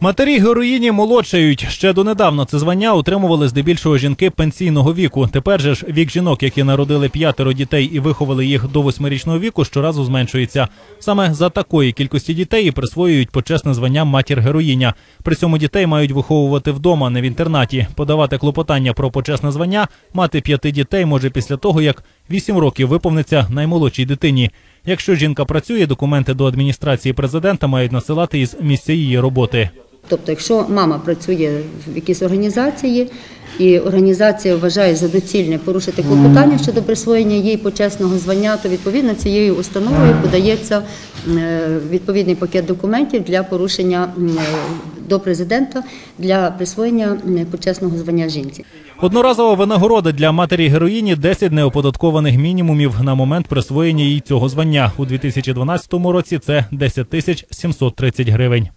Матері героїні молодшають. Ще донедавна це звання отримували здебільшого жінки пенсійного віку. Тепер же ж вік жінок, які народили п'ятеро дітей і виховали їх до восьмирічного віку, щоразу зменшується. Саме за такої кількості дітей присвоюють почесне звання матір героїня. При цьому дітей мають виховувати вдома, не в інтернаті. Подавати клопотання про почесне звання мати п'яти дітей може після того, як вісім років виповниться наймолодшій дитині. Якщо жінка працює, документи до адміністрації президента мають насилати із місця її роботи. Тобто, якщо мама працює в якійсь організації, і організація вважає за доцільне порушити клопотання щодо присвоєння їй почесного звання, то відповідно цією установою подається е, відповідний пакет документів для порушення е, до президента для присвоєння почесного звання жінці. Одноразова винагорода для матері героїні 10 неоподаткованих мінімумів на момент присвоєння їй цього звання. У 2012 році це 10 тисяч 730 гривень.